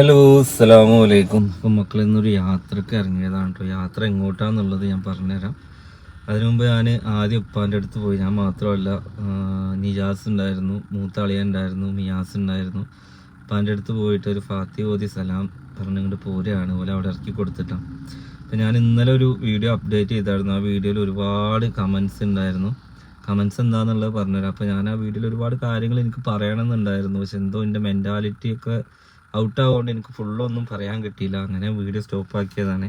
Hello അസ്സലാമു വലൈക്കും ഇപ്പം മക്കൾ ഇന്നൊരു യാത്രയ്ക്ക് ഇറങ്ങിയതാണ് കേട്ടോ യാത്ര എങ്ങോട്ടാന്നുള്ളത് ഞാൻ പറഞ്ഞുതരാം. അതിനു മുമ്പ് ഞാൻ ആദ്യം ഉപ്പാന്റെ അടുത്ത് പോയി. ഞാൻ മാത്രമല്ല നിജാസ് ഉണ്ടായിരുന്നു മൂത്താളിയ ഉണ്ടായിരുന്നു മിയാസ് ഉണ്ടായിരുന്നു. ഉപ്പാന്റെ അടുത്ത് പോയിട്ട് ഒരു ഫാത്തി ഓതി സലാം പറഞ്ഞുകൊണ്ട് പോരുകയാണ്. പോലെ അവിടെ ഇറക്കി കൊടുത്തിട്ടാണ് അപ്പം ഞാൻ ഇന്നലെ ഒരു വീഡിയോ അപ്ഡേറ്റ് ചെയ്തായിരുന്നു. ആ വീഡിയോയിൽ ഒരുപാട് കമൻസ് ഉണ്ടായിരുന്നു. കമൻസ് എന്താണെന്നുള്ളത് പറഞ്ഞുതരാം. അപ്പോൾ ഞാൻ ആ വീഡിയോയിൽ ഒരുപാട് കാര്യങ്ങൾ എനിക്ക് പറയണമെന്നുണ്ടായിരുന്നു. പക്ഷെ എന്തോ എന്റെ മെന്റാലിറ്റി ഒക്കെ ഔട്ട് ആവുകൊണ്ട് എനിക്ക് ഫുള്ളൊന്നും പറയാൻ കിട്ടിയില്ല. അങ്ങനെ വീഡിയോ സ്റ്റോപ്പ് ആക്കിയതാണ്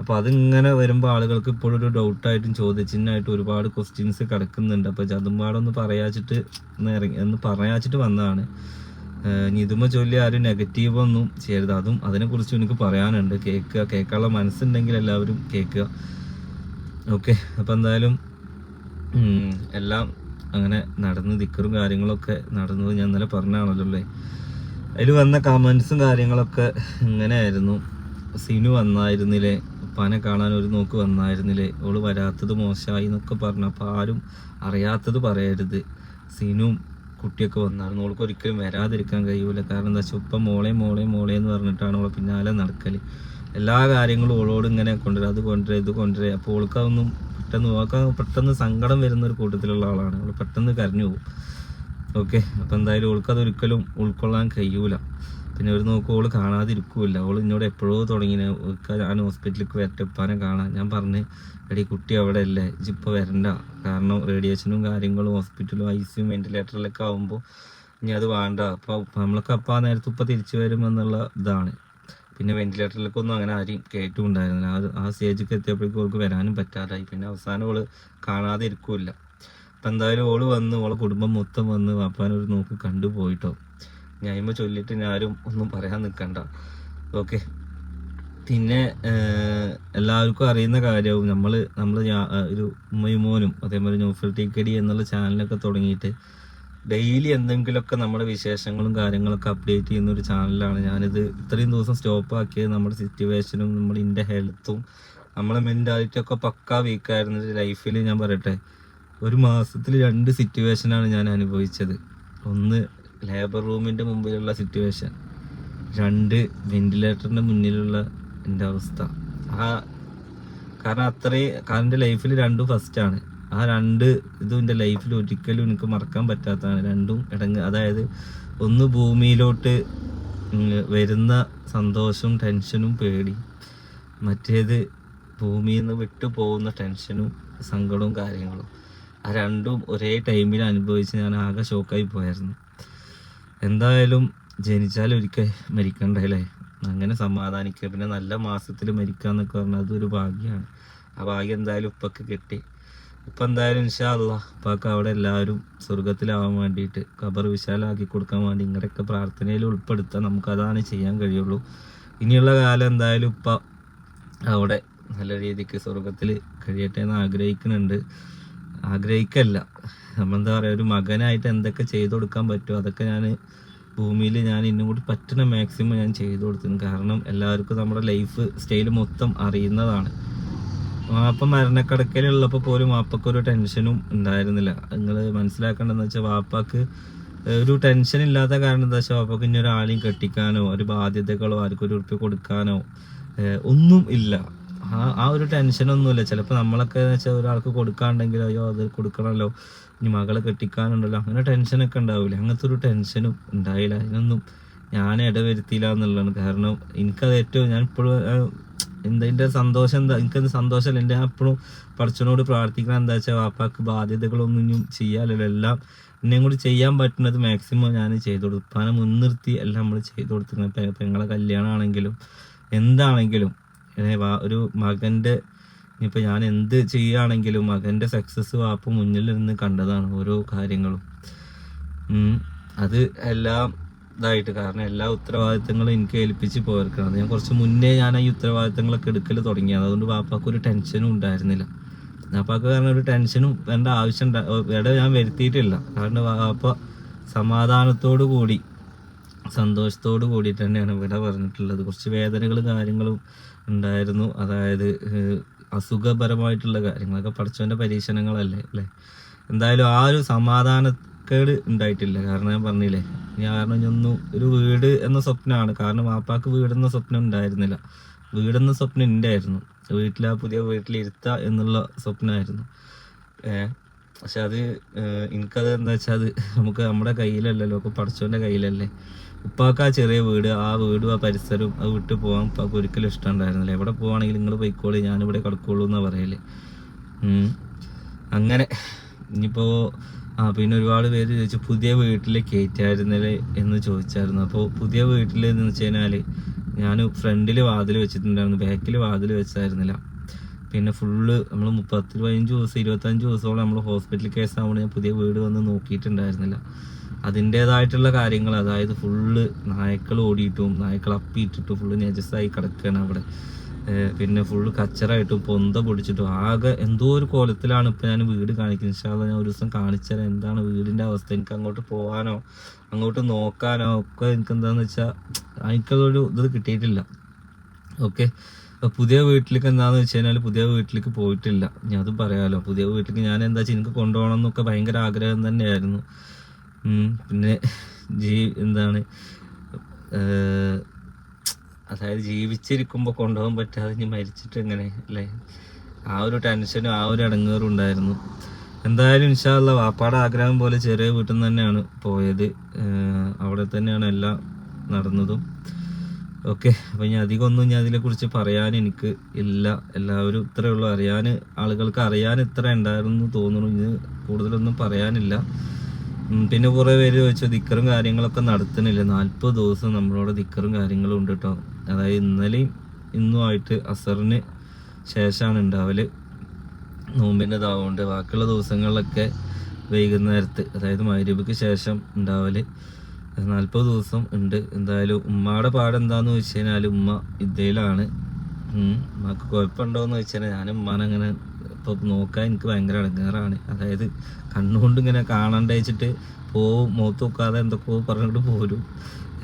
അപ്പോൾ അതിങ്ങനെ വരുമ്പോൾ ആളുകൾക്ക് ഇപ്പോഴും ഒരു ഡൗട്ടായിട്ടും ചോദ്യചിഹ്നമായിട്ടും ഒരുപാട് ക്വസ്റ്റ്യൻസ് കിടക്കുന്നുണ്ട്. അപ്പോൾ ചതുമ്പാടൊന്ന് പറയാച്ചിട്ട് ഇറങ്ങി ഒന്ന് പറയാച്ചിട്ട് വന്നതാണ്. ഇനി ഇതുമ്മ ചൊല്ലി ആരും നെഗറ്റീവ് ഒന്നും ചെയ്യരുത്. അതും അതിനെക്കുറിച്ച് എനിക്ക് പറയാനുണ്ട്. കേൾക്കുക കേൾക്കാനുള്ള മനസ്സുണ്ടെങ്കിൽ എല്ലാവരും കേൾക്കുക. ഓക്കെ അപ്പോൾ എന്തായാലും എല്ലാം അങ്ങനെ നടന്ന് ദിക്കറും കാര്യങ്ങളൊക്കെ നടന്നത് ഞാൻ ഇന്നലെ പറഞ്ഞാണല്ലോ അല്ലേ? അതിൽ വന്ന കമൻസും കാര്യങ്ങളൊക്കെ ഇങ്ങനെയായിരുന്നു. സിനു വന്നായിരുന്നില്ലേ? ഉപ്പാനെ കാണാൻ ഒരു നോക്ക് വന്നായിരുന്നില്ലേ? ഓൾ വരാത്തത് മോശമായി എന്നൊക്കെ പറഞ്ഞു അപ്പോൾ ആരും അറിയാത്തത് പറയരുത്. സിനും കുട്ടിയൊക്കെ വന്നായിരുന്നു. ഓൾക്ക് ഒരിക്കലും വരാതിരിക്കാൻ കഴിയൂല. കാരണം എന്താ വെച്ചാൽ ഉപ്പ മോളെ മോളെ മോളെ എന്ന് പറഞ്ഞിട്ടാണ് ഓളെ പിന്നാലെ നടക്കൽ. എല്ലാ കാര്യങ്ങളും ഓളോട് ഇങ്ങനെ കൊണ്ടുവരാം. അത് കൊണ്ടുവരാം ഇത് കൊണ്ടുവരാം. അപ്പോൾ ഓൾക്ക് അതൊന്നും പെട്ടെന്ന് ഓൾക്ക് പെട്ടെന്ന് സങ്കടം വരുന്ന ഒരു കൂട്ടത്തിലുള്ള ആളാണ്. അവൾ പെട്ടെന്ന് കരഞ്ഞു പോകും. ഓക്കെ അപ്പം എന്തായാലും ഓൾക്ക് അത് ഒരിക്കലും ഉൾക്കൊള്ളാൻ കഴിയൂല. പിന്നെ ഒരു നോക്കും ഓൾ കാണാതിരിക്കൂല ഓൾ എന്നോട് എപ്പോഴോ ഓൾക്ക് ഞാൻ ഹോസ്പിറ്റലിലേക്ക് വരട്ടെ ഉപ്പാനെ കാണാൻ. ഞാൻ പറഞ്ഞ് എടി കുട്ടി അവിടെ അല്ലേ ഇജിപ്പോൾ വരണ്ട. കാരണം റേഡിയേഷനും കാര്യങ്ങളും ഹോസ്പിറ്റലും ഐ സിയും വെന്റിലേറ്ററിലൊക്കെ ആകുമ്പോൾ ഇനി അത് വേണ്ട. അപ്പോൾ നമ്മളൊക്കെ അപ്പം ആ നേരത്തെ ഉപ്പ തിരിച്ചു വരുമെന്നുള്ള ഇതാണ്. പിന്നെ വെന്റിലേറ്ററിലേക്കൊന്നും അങ്ങനെ ആരും കയറ്റും ഉണ്ടായിരുന്നില്ല ആ സ്റ്റേജിലേക്ക് എത്തിയപ്പോഴേക്കും അവൾക്ക് വരാനും പറ്റാതായി. പിന്നെ അവസാനം അവൾ കാണാതെ ഇരിക്കൂല അപ്പം എന്തായാലും ഓൾ വന്ന് ഓളെ കുടുംബം മൊത്തം വന്ന് വാപ്പാനൊരു നോക്ക് കണ്ടു കണ്ടുപോയിട്ടോ ഞായ്മ ചൊല്ലിയിട്ട് ഞാനും ഒന്നും പറയാൻ നിൽക്കണ്ട ഓക്കെ. പിന്നെ എല്ലാവർക്കും അറിയുന്ന കാര്യവും നമ്മൾ നമ്മൾ ഒരു ഉമ്മയും മോനും അതേപോലെ നോഫൽ ടീക്കടി എന്നുള്ള ചാനലൊക്കെ തുടങ്ങിയിട്ട് ഡെയിലി എന്തെങ്കിലുമൊക്കെ നമ്മുടെ വിശേഷങ്ങളും കാര്യങ്ങളൊക്കെ അപ്ഡേറ്റ് ചെയ്യുന്ന ഒരു ചാനലാണ് ഞാനിത് ഇത്രയും ദിവസം സ്റ്റോപ്പ് ആക്കിയത് നമ്മുടെ സിറ്റുവേഷനും നമ്മുടെ എന്റെ ഹെൽത്തും നമ്മളെ മെന്റാലിറ്റി ഒക്കെ പക്കാ വീക്കായിരുന്നു ലൈഫിൽ ഞാൻ പറയട്ടെ. ഒരു മാസത്തിൽ രണ്ട് സിറ്റുവേഷനാണ് ഞാൻ അനുഭവിച്ചത്. ഒന്ന് ലേബർ റൂമിന്റെ മുമ്പിലുള്ള സിറ്റുവേഷൻ രണ്ട് വെന്റിലേറ്ററിന്റെ മുന്നിലുള്ള എന്റെ അവസ്ഥ. ആ കാരണം അത്രയും കാരണം എന്റെ ലൈഫിൽ രണ്ടും ഫസ്റ്റാണ് ആ രണ്ട് ഇതും എന്റെ ലൈഫിൽ ഒരിക്കലും എനിക്ക് മറക്കാൻ പറ്റാത്തതാണ്. രണ്ടും ഇടങ്ങ് അതായത് ഒന്ന് ഭൂമിയിലോട്ട് വരുന്ന സന്തോഷവും ടെൻഷനും പേടി. മറ്റേത് ഭൂമിയിൽ നിന്ന് വിട്ടു പോകുന്ന ടെൻഷനും സങ്കടവും കാര്യങ്ങളും. ആ രണ്ടും ഒരേ ടൈമിൽ അനുഭവിച്ച് ഞാൻ ആകെ ഷോക്കായി പോയായിരുന്നു. എന്തായാലും ജനിച്ചാൽ ഒരിക്കൽ മരിക്കണ്ടല്ലേ അങ്ങനെ സമാധാനിക്കുക. പിന്നെ നല്ല മാസത്തിൽ മരിക്കുക എന്നൊക്കെ പറഞ്ഞാൽ അതൊരു ഭാഗ്യമാണ്. ആ ഭാഗ്യം എന്തായാലും ഉപ്പൊക്കെ കിട്ടി. ഇപ്പം എന്തായാലും ഇൻഷാ അല്ല ഉപ്പാക്ക് അവിടെ എല്ലാവരും സ്വർഗത്തിലാവാൻ വേണ്ടിയിട്ട് ഖബർ വിശാലാക്കി കൊടുക്കാൻ വേണ്ടി ഇങ്ങനെയൊക്കെ പ്രാർത്ഥനയിൽ ഉൾപ്പെടുത്താൻ നമുക്കതാണ് ചെയ്യാൻ കഴിയുള്ളൂ. ഇനിയുള്ള കാലം എന്തായാലും ഉപ്പ അവിടെ നല്ല രീതിക്ക് സ്വർഗത്തിൽ കഴിയട്ടെ എന്ന് ആഗ്രഹിക്കുന്നുണ്ട്. ആഗ്രഹിക്കല്ല. നമ്മളെന്താ പറയുക ഒരു മകനായിട്ട് എന്തൊക്കെ ചെയ്തു കൊടുക്കാൻ പറ്റുമോ അതൊക്കെ ഞാൻ ഭൂമിയിൽ ഞാൻ ഇന്നും കൂടി പറ്റുന്ന മാക്സിമം ഞാൻ ചെയ്തു കൊടുത്തിരുന്നു. കാരണം എല്ലാവർക്കും നമ്മുടെ ലൈഫ് സ്റ്റൈൽ മൊത്തം അറിയുന്നതാണ്. വാപ്പ മരണക്കടക്കലുള്ളപ്പോൾ പോലും വാപ്പക്ക് ഒരു ടെൻഷനും ഉണ്ടായിരുന്നില്ല. നിങ്ങൾ മനസ്സിലാക്കേണ്ടതെന്ന് വെച്ചാൽ വാപ്പാക്ക് ഒരു ടെൻഷൻ ഇല്ലാത്ത കാരണം എന്താ വെച്ചാൽ വാപ്പക്ക് ഇനി ഒരാളെയും കെട്ടിക്കാനോ ഒരു ബാധ്യതകളോ ആർക്കൊരു ഉറുപ്പ് കൊടുക്കാനോ ഒന്നും ഇല്ല. ആ ഒരു ടെൻഷൻ ടെൻഷനൊന്നുമില്ല ചിലപ്പോൾ നമ്മളൊക്കെ വെച്ചാൽ ഒരാൾക്ക് കൊടുക്കാണ്ടെങ്കിലോ അയ്യോ അത് കൊടുക്കണമല്ലോ ഇനി മകളെ കെട്ടിക്കാനുണ്ടല്ലോ. അങ്ങനെ ടെൻഷനൊക്കെ ഉണ്ടാവില്ല അങ്ങനത്തെ ഒരു ടെൻഷനും ഉണ്ടായില്ല. അതിനൊന്നും ഞാൻ ഇടവരുത്തിയില്ല എന്നുള്ളതാണ് കാരണം എനിക്കത് ഏറ്റവും ഞാൻ ഇപ്പോഴും എന്തിന്റെ സന്തോഷം എന്താ എനിക്കത് സന്തോഷമല്ല. എന്റെ എപ്പോഴും പഠിച്ചനോട് പ്രാർത്ഥിക്കണം എന്താ വെച്ചാൽ വാപ്പാക്ക് ബാധ്യതകളൊന്നും ഇനിയും ചെയ്യാമല്ലോ എല്ലാം എന്നെയും കൂടി ചെയ്യാൻ പറ്റുന്നത് മാക്സിമം ഞാൻ ചെയ്തു കൊടുത്തു ഉപ്പാനെ മുൻനിർത്തി എല്ലാം നമ്മൾ ചെയ്തു കൊടുത്തിരുന്നത് പെങ്ങളെ കല്യാണമാണെങ്കിലും എന്താണെങ്കിലും. ഒരു മകന്റെ ഇനിയിപ്പോൾ ഞാൻ എന്ത് ചെയ്യുകയാണെങ്കിലും മകന്റെ സക്സസ് വാപ്പ് മുന്നിൽ നിന്ന് കണ്ടതാണ് ഓരോ കാര്യങ്ങളും. അത് എല്ലാം ഇതായിട്ട് കാരണം എല്ലാ ഉത്തരവാദിത്തങ്ങളും എനിക്ക് ഏൽപ്പിച്ച് പോയിരിക്കണം ഞാൻ കുറച്ച് മുന്നേ ഞാൻ ഈ ഉത്തരവാദിത്തങ്ങളൊക്കെ എടുക്കൽ തുടങ്ങിയത്. അതുകൊണ്ട് വാപ്പാക്ക് ഒരു ടെൻഷനും ഉണ്ടായിരുന്നില്ല. വാപ്പാക്ക് കാരണം ഒരു ടെൻഷനും വേണ്ട ആവശ്യം ഇട ഞാൻ വരുത്തിയിട്ടില്ല. കാരണം വാപ്പ സമാധാനത്തോടു കൂടി സന്തോഷത്തോടു കൂടിയിട്ട് തന്നെയാണ് ഇവിടെ പറഞ്ഞിട്ടുള്ളത്. കുറച്ച് വേദനകൾ കാര്യങ്ങളും ഉണ്ടായിരുന്നു. അതായത് അസുഖപരമായിട്ടുള്ള കാര്യങ്ങളൊക്കെ പഠിച്ചവന്റെ പരീക്ഷണങ്ങളല്ലേ അല്ലേ? എന്തായാലും ആ ഒരു സമാധാനക്കേട് ഉണ്ടായിട്ടില്ല. കാരണം ഞാൻ പറഞ്ഞില്ലേ കാരണം ഇനിയൊന്നും ഒരു വീട് എന്ന സ്വപ്നമാണ്. കാരണം വാപ്പാക്ക് വീടെന്ന സ്വപ്നം ഉണ്ടായിരുന്നില്ല. വീടെന്ന സ്വപ്നം ഉണ്ടായിരുന്നു വീട്ടിൽ ആ പുതിയ വീട്ടിലിരുത്ത എന്നുള്ള സ്വപ്നമായിരുന്നു ഏഹ് പക്ഷെ അത് എനിക്കത് എന്താ വെച്ചാൽ അത് നമുക്ക് നമ്മുടെ കയ്യിലല്ലല്ലോ. ഒക്കെ പഠിച്ചവന്റെ കയ്യിലല്ലേ. ഉപ്പാക്ക് ആ ചെറിയ വീട് ആ വീടും ആ പരിസരവും അത് വിട്ട് പോകാൻ ഉപ്പാക്ക് ഒരിക്കലും ഇഷ്ടമുണ്ടായിരുന്നില്ല. എവിടെ പോവാണെങ്കിലും നിങ്ങൾ പോയിക്കോളി ഞാനിവിടെ കിടക്കുള്ളൂ എന്നാ പറയൽ. അങ്ങനെ ഇനിയിപ്പോ ആ പിന്നെ ഒരുപാട് പേര് ചോദിച്ചു പുതിയ വീട്ടിൽ കയറ്റായിരുന്നില്ലേ എന്ന് ചോദിച്ചായിരുന്നു. അപ്പോൾ പുതിയ വീട്ടിൽ എന്ന് വെച്ച് കഴിഞ്ഞാൽ ഞാൻ ഫ്രണ്ടിൽ വാതിൽ വെച്ചിട്ടുണ്ടായിരുന്നു ബാക്കിൽ വാതിൽ വെച്ചായിരുന്നില്ല. പിന്നെ ഫുള്ള് നമ്മൾ മുപ്പത്തി പതിനഞ്ച് ദിവസം ഇരുപത്തഞ്ച് ദിവസമോളം നമ്മൾ ഹോസ്പിറ്റൽ കേസ് ആവുമ്പോൾ ഞാൻ പുതിയ വീട് വന്ന് നോക്കിയിട്ടുണ്ടായിരുന്നില്ല. അതിന്റേതായിട്ടുള്ള കാര്യങ്ങൾ അതായത് ഫുള്ള് നായ്ക്കൾ ഓടിയിട്ടും നായ്ക്കൾ അപ്പിയിട്ടിട്ടും ഫുള്ള് നെജസ്സായി കിടക്കുകയാണ് അവിടെ. പിന്നെ ഫുള്ള് കച്ചറായിട്ടും പൊന്ത പൊടിച്ചിട്ടും. ആകെ എന്തോ ഒരു കോലത്തിലാണ് ഇപ്പം ഞാൻ വീട് കാണിക്കുന്നത്. ഇൻഷാല്ല ഞാൻ ഒരു ദിവസം കാണിച്ചുതരാം. എന്താണ് വീടിന്റെ അവസ്ഥ? എനിക്ക് അങ്ങോട്ട് പോകാനോ അങ്ങോട്ട് നോക്കാനോ ഒക്കെ എനിക്ക് എന്താണെന്ന് വെച്ചാൽ എനിക്കതൊരു ഇത് കിട്ടിയിട്ടില്ല. ഓക്കെ? പുതിയ വീട്ടിലേക്ക് എന്താന്ന് വെച്ച് കഴിഞ്ഞാൽ പുതിയ വീട്ടിലേക്ക് പോയിട്ടില്ല. ഞാൻ അത് പറയാമല്ലോ പുതിയ വീട്ടിലേക്ക് ഞാൻ എന്താ വെച്ചാൽ എനിക്ക് കൊണ്ടുപോകണം എന്നൊക്കെ ഭയങ്കര ആഗ്രഹം തന്നെയായിരുന്നു. പിന്നെ ജീ എന്താണ് അതായത് ജീവിച്ചിരിക്കുമ്പോൾ കൊണ്ടുപോകാൻ പറ്റാതെ ഇനി മരിച്ചിട്ട് എങ്ങനെ അല്ലേ? ആ ഒരു ടെൻഷനും ആ ഒരു ഇടങ്ങേറും ഉണ്ടായിരുന്നു. എന്തായാലും ഇൻഷാല്ല വാപ്പാടെ ആഗ്രഹം പോലെ ചെറിയ വീട്ടിൽ നിന്ന് തന്നെയാണ് പോയത്. അവിടെ തന്നെയാണ് എല്ലാം നടന്നതും. ഓക്കെ അപ്പം ഇനി അധികം ഒന്നും ഞാൻ അതിനെക്കുറിച്ച് പറയാൻ എനിക്ക് ഇല്ല. എല്ലാവരും ഇത്രയേ ഉള്ളൂ. അറിയാൻ ആളുകൾക്ക് അറിയാൻ ഇത്ര ഉണ്ടായിരുന്നു തോന്നുന്നു. ഇനി കൂടുതലൊന്നും പറയാനില്ല. പിന്നെ കുറേ പേര് ചോദിച്ചു ദിക്കറും കാര്യങ്ങളൊക്കെ നടത്തുന്നില്ല. നാൽപ്പത് ദിവസം നമ്മളോട് ദിക്കറും കാര്യങ്ങളും ഉണ്ട് കേട്ടോ അതായത് ഇന്നലെയും ഇന്നുമായിട്ട് അസറിന് ശേഷമാണ് ഉണ്ടാവൽ. നോമ്പിന്റെ ഇതാവുകൊണ്ട് ബാക്കിയുള്ള ദിവസങ്ങളിലൊക്കെ വൈകുന്നേരത്ത് അതായത് മൈരൂപയ്ക്ക് ശേഷം ഉണ്ടാവൽ. നാൽപ്പത് ദിവസം ഉണ്ട്. എന്തായാലും ഉമ്മയുടെ പാടെന്താന്ന് വെച്ച് കഴിഞ്ഞാൽ ഉമ്മ ഇതയിലാണ് ഉമ്മക്ക് കുഴപ്പമുണ്ടോയെന്ന് വെച്ചാൽ ഞാൻ ഉമ്മാനെ അങ്ങനെ ഇപ്പൊ നോക്കാൻ എനിക്ക് ഭയങ്കര അടങ്ങാറാണ്. അതായത് കണ്ണുകൊണ്ട് ഇങ്ങനെ കാണണ്ട വെച്ചിട്ട് പോവും മുഖത്ത് നോക്കാതെ എന്തൊക്കെയോ പറഞ്ഞിട്ട് പോരും.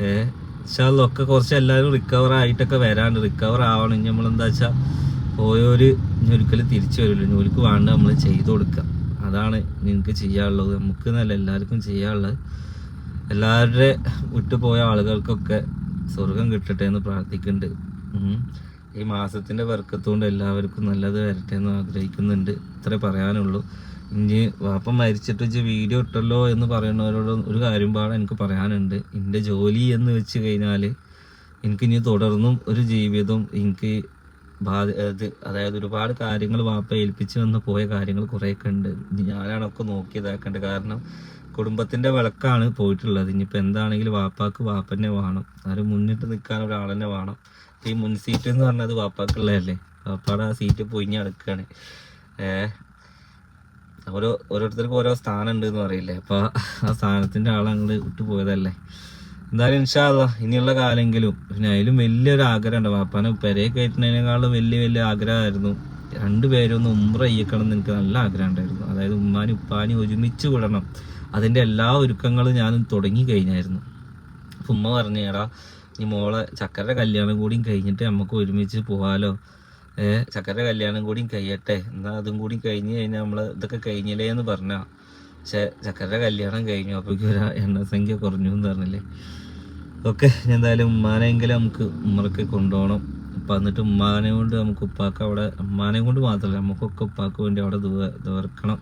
ഏഹ് പക്ഷെ അതൊക്കെ കുറച്ച് എല്ലാവരും റിക്കവർ ആയിട്ടൊക്കെ വരാണ്ട്. റിക്കവർ ആവണം. ഇനി നമ്മളെന്താ വെച്ചാൽ പോയവര് ഇനി ഒരിക്കലും തിരിച്ചു വരില്ല ഇനി ഒരിക്കൽ വേണ്ട നമ്മൾ ചെയ്തു കൊടുക്കുക അതാണ് നിങ്ങൾക്ക് ചെയ്യാനുള്ളത്. നമുക്ക് എന്നല്ല എല്ലാവർക്കും ചെയ്യാനുള്ളത്. എല്ലാവരുടെ വിട്ടുപോയ ആളുകൾക്കൊക്കെ സ്വർഗം കിട്ടട്ടെ എന്ന് പ്രാർത്ഥിക്കുന്നുണ്ട്. ഈ മാസത്തിന്റെ വർക്കത്തുകൊണ്ട് എല്ലാവർക്കും നല്ലത് വരട്ടെ എന്ന് ആഗ്രഹിക്കുന്നുണ്ട്. ഇത്രേ പറയാനുള്ളൂ. ഇനി വാപ്പ മരിച്ചിട്ട് വെച്ച് വീഡിയോ ഇട്ടല്ലോ എന്ന് പറയുന്നവരോട് ഒരു കാര്യം പാടെ എനിക്ക് പറയാനുണ്ട്. എന്റെ ജോലി എന്ന് വെച്ച് കഴിഞ്ഞാൽ എനിക്ക് ഇനി തുടർന്നും ഒരു ജീവിതം എനിക്ക് ബാധ അതായത് ഒരുപാട് കാര്യങ്ങൾ വാപ്പ ഏൽപ്പിച്ചു വന്ന് പോയ കാര്യങ്ങൾ കുറേയൊക്കെ ഉണ്ട്. ഇനി ഞാനാണ് ഒക്കെ നോക്കിയതാക്കേണ്ടത് കാരണം കുടുംബത്തിന്റെ വിളക്കാണ് പോയിട്ടുള്ളത്. ഇനിയിപ്പോൾ എന്താണെങ്കിലും വാപ്പാക്ക് വാപ്പന്നെ വേണം. ആരും മുന്നിട്ട് നിൽക്കാൻ ഒരാളെന്നെ വേണം. ഈ മുൻ സീറ്റ് എന്ന് പറഞ്ഞത് വാപ്പാക്കുള്ളതല്ലേ? വാപ്പാടെ ആ സീറ്റ് പൊയിഞ്ഞ് കിടക്കുകയാണ് ഏഹ് ഓരോ ഓരോരുത്തർക്കും ഓരോ സ്ഥാനം ഉണ്ട് എന്ന് പറയില്ലേ? അപ്പൊ ആ സ്ഥാനത്തിന്റെ ആളങ്ങൾ വിട്ടു പോയതല്ലേ എന്തായാലും ഇൻഷാല്ല ഇനിയുള്ള കാലെങ്കിലും പിന്നെ അതിലും വലിയൊരു ആഗ്രഹം ഉണ്ട്. വാപ്പാനെ പെരയെ കയറ്റുന്നതിനേക്കാളും വലിയ വലിയ ആഗ്രഹമായിരുന്നു. രണ്ടുപേരും ഒന്ന് ഉമ്ര ചെയ്യക്കണം എന്ന് എനിക്ക് നല്ല ആഗ്രഹം ഉണ്ടായിരുന്നു. അതായത് ഉമ്മാനും ഉപ്പാനും ഒരുമിച്ച് വിടണം. അതിന്റെ എല്ലാ ഒരുക്കങ്ങളും ഞാനും തുടങ്ങി കഴിഞ്ഞായിരുന്നു. ഉമ്മ പറഞ്ഞു എടാ ഈ മോളെ ചക്കരയുടെ കല്യാണം കൂടിയും കഴിഞ്ഞിട്ട് നമുക്ക് ഒരുമിച്ച് പോവാലോ? ഏഹ് ചക്കരയുടെ കല്യാണം കൂടിയും കഴിയട്ടെ. എന്നാ അതും കൂടി കഴിഞ്ഞ് കഴിഞ്ഞാൽ നമ്മൾ ഇതൊക്കെ കഴിഞ്ഞില്ലേ എന്ന് പറഞ്ഞ. പക്ഷെ ചക്കരയുടെ കല്യാണം കഴിഞ്ഞു. അപ്പോഴേക്കും ഒരു എണ്ണസംഖ്യ കുറഞ്ഞു എന്ന് പറഞ്ഞില്ലേ? ഓക്കെ എന്തായാലും ഉമ്മാനെങ്കിലും നമുക്ക് ഉമ്മറക്ക് കൊണ്ടുപോകണം അപ്പം എന്നിട്ട് ഉമ്മാനെ കൊണ്ട് നമുക്ക് ഉപ്പാക്ക് അവിടെ ഉമ്മാനെ കൊണ്ട് മാത്രമല്ല നമുക്കൊക്കെ ഉപ്പാക്ക് വേണ്ടി അവിടെ ദുവർക്കണം.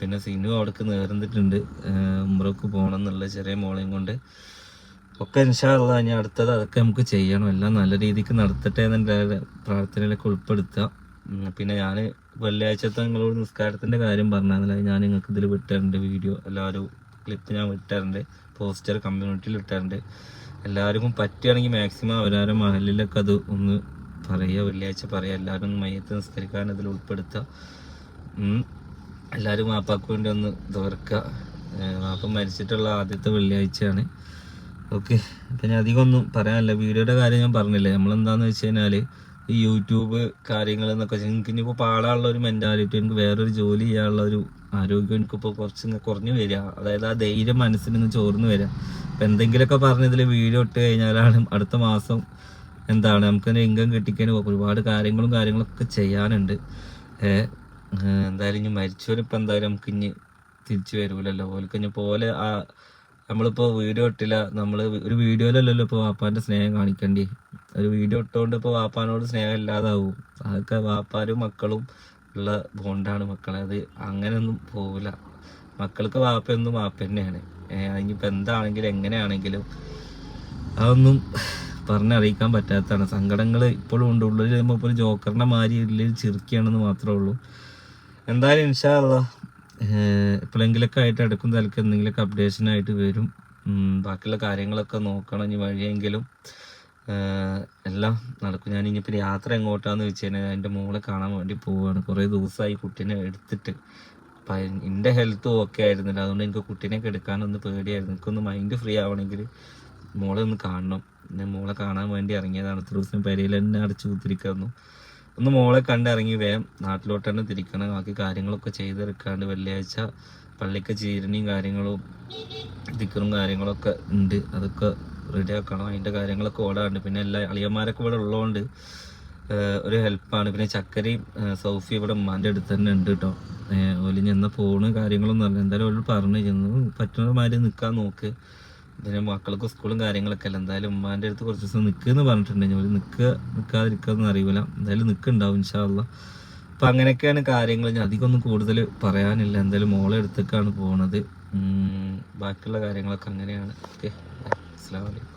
പിന്നെ സിനു അവിടേക്ക് നേർന്നിട്ടുണ്ട്. ഉമ്മറൊക്കെ പോകണം എന്നുള്ള ചെറിയ മോളെയും കൊണ്ട്. ഒക്കെ ഇൻഷാള്ള ഇനി അടുത്തത് അതൊക്കെ നമുക്ക് ചെയ്യണം. എല്ലാം നല്ല രീതിക്ക് നടത്തട്ടെ എന്നെ പ്രാർത്ഥനയിലൊക്കെ ഉൾപ്പെടുത്തുക. പിന്നെ ഞാൻ വെള്ളിയാഴ്ചത്തെ നിങ്ങളോട് നിസ്കാരത്തിന്റെ കാര്യം പറഞ്ഞാൽ ഞാൻ നിങ്ങൾക്ക് ഇതിൽ വിട്ടാറുണ്ട് വീഡിയോ. എല്ലാവരും ക്ലിപ്പ് ഞാൻ വിട്ടാറുണ്ട് പോസ്റ്റർ കമ്മ്യൂണിറ്റിയിൽ ഇട്ടിട്ടുണ്ട്. എല്ലാവർക്കും പറ്റുകയാണെങ്കിൽ മാക്സിമം അവരാരും മഹലിലൊക്കെ അത് ഒന്ന് പറയുക. വെള്ളിയാഴ്ച പറയുക എല്ലാവരും ഒന്ന് മയ്യത്ത് നിസ്കരിക്കാൻ ഇതിൽ ഉൾപ്പെടുത്തുക. എല്ലാവരും മാപ്പാക്ക് വേണ്ടി ഒന്ന് തുറക്കുക. മാപ്പ മരിച്ചിട്ടുള്ള ആദ്യത്തെ വെള്ളിയാഴ്ചയാണ്. ഓക്കെ. അപ്പം ഞാൻ അധികം ഒന്നും പറയാനില്ല. വീഡിയോയുടെ കാര്യം ഞാൻ പറഞ്ഞില്ലേ? നമ്മളെന്താന്ന് വെച്ച് കഴിഞ്ഞാൽ ഈ യൂട്യൂബ് കാര്യങ്ങൾ എന്നൊക്കെ വെച്ചാൽ എനിക്ക് ഇനിയിപ്പോൾ പാടാനുള്ള ഒരു മെന്റാലിറ്റി എനിക്ക് വേറൊരു ജോലി ചെയ്യാനുള്ള ഒരു ആരോഗ്യം എനിക്കിപ്പോൾ കുറച്ച് കുറഞ്ഞു വരിക. അതായത് ആ ധൈര്യം മനസ്സിൽ നിന്ന് ചോർന്ന് വരിക. അപ്പം എന്തെങ്കിലുമൊക്കെ പറഞ്ഞതിൽ വീഡിയോ ഇട്ട് കഴിഞ്ഞാലാണ് അടുത്ത മാസം എന്താണ് നമുക്ക് ഇൻകം കിട്ടിക്കാൻ ഒരുപാട് കാര്യങ്ങളും കാര്യങ്ങളൊക്കെ ചെയ്യാനുണ്ട്. എന്തായാലും ഇനി മരിച്ചവരിപ്പോൾ എന്തായാലും നമുക്ക് ഇനി തിരിച്ചു വരൂലല്ലോ. ഓൽക്ക് പോലെ ആ നമ്മളിപ്പോ വീഡിയോ ഇട്ടില്ല. നമ്മൾ ഒരു വീഡിയോയിലല്ലല്ലോ ഇപ്പൊ വാപ്പാന്റെ സ്നേഹം കാണിക്കണ്ടേ. ഒരു വീഡിയോ ഇട്ടുകൊണ്ട് ഇപ്പൊ വാപ്പാനോട് സ്നേഹം ഇല്ലാതാവും. അതൊക്കെ വാപ്പാരും മക്കളും ഉള്ള ബോണ്ടാണ് മക്കളെ. അത് അങ്ങനെയൊന്നും പോവില്ല. മക്കൾക്ക് വാപ്പ എന്നും വാപ്പ തന്നെയാണ് ഏഹ് ഇനിയിപ്പോ എന്താണെങ്കിലും എങ്ങനെയാണെങ്കിലും അതൊന്നും പറഞ്ഞറിയിക്കാൻ പറ്റാത്തതാണ്. സങ്കടങ്ങൾ ഇപ്പോഴും ഉണ്ട്. ഉള്ളിൽ ഒരു ജോക്കറിന്റെ മാതിരി ഉള്ളിൽ ചിരിക്കുകയാണെന്ന് മാത്രമേ ഉള്ളൂ. എന്തായാലും ഇൻഷാല്ല എപ്പോഴെങ്കിലൊക്കെ ആയിട്ട് എടുക്കും തലക്ക് എന്തെങ്കിലുമൊക്കെ അപ്ഡേഷൻ ആയിട്ട് വരും. ബാക്കിയുള്ള കാര്യങ്ങളൊക്കെ നോക്കണം ഇനി വഴിയെങ്കിലും. എല്ലാം നടക്കും. ഞാൻ ഇനിയിപ്പോൾ യാത്ര എങ്ങോട്ടാന്ന് വെച്ച് കഴിഞ്ഞാൽ എന്റെ മോളെ കാണാൻ വേണ്ടി പോവുകയാണ് കുറേ ദിവസമായി കുട്ടീനെ എടുത്തിട്ട്. അപ്പം എന്റെ ഹെൽത്ത് ഓക്കെ ആയിരുന്നില്ല. അതുകൊണ്ട് എനിക്ക് കുട്ടീനെയൊക്കെ എടുക്കാനൊന്ന് പേടിയായിരുന്നു. എനിക്കൊന്ന് മൈൻഡ് ഫ്രീ ആവണമെങ്കിൽ മോളെ ഒന്ന് കാണണം. ഞാൻ മോളെ കാണാൻ വേണ്ടി ഇറങ്ങിയതാണ്. അത്ര ദിവസം പെരയിൽ തന്നെ അടച്ചു കുത്തിരിക്കുന്നു. ഒന്ന് മോളെ കണ്ടിറങ്ങി വേഗം നാട്ടിലോട്ട് തന്നെ തിരിക്കണം. ബാക്കി കാര്യങ്ങളൊക്കെ ചെയ്തെടുക്കാണ്ട് വെള്ളിയാഴ്ച പള്ളിക്ക് ചീരണിയും കാര്യങ്ങളും ദിക്കറും കാര്യങ്ങളൊക്കെ ഉണ്ട് അതൊക്കെ റെഡി ആക്കണം അതിന്റെ കാര്യങ്ങളൊക്കെ ഓടാണ്ട്. പിന്നെ എല്ലാ അളിയന്മാരൊക്കെ ഇവിടെ ഉള്ളതുകൊണ്ട് ഒരു ഹെൽപ്പാണ്. പിന്നെ ചക്കരയും സൗഫി ഇവിടെ ഉമ്മാന്റെ അടുത്ത് തന്നെ ഉണ്ട് കേട്ടോ ഓലി ചെന്ന ഫോണ് കാര്യങ്ങളൊന്നും അറിയില്ല. എന്തായാലും ഓൽ പറഞ്ഞു ചെന്നു പറ്റുന്ന നിൽക്കാൻ നോക്ക്. പിന്നെ മക്കൾക്ക് സ്കൂളും കാര്യങ്ങളൊക്കെ അല്ല? എന്തായാലും ഉമ്മാന്റെ അടുത്ത് കുറച്ച് ദിവസം നിൽക്കുമെന്ന് പറഞ്ഞിട്ടുണ്ടെങ്കിൽ ഒരു നിൽക്കുക നിൽക്കാതിരിക്കാന്ന് അറിയില്ല. എന്തായാലും നിൽക്കുന്നുണ്ടാവും ഇൻഷാല്ല അപ്പം അങ്ങനെയൊക്കെയാണ് കാര്യങ്ങൾ. ഞാൻ അധികമൊന്നും കൂടുതൽ പറയാനില്ല. എന്തായാലും മോളെ അടുത്തേക്കാണ് പോണത്. ബാക്കിയുള്ള കാര്യങ്ങളൊക്കെ അങ്ങനെയാണ്. ഓക്കെ. അസ്സാം വലൈക്കും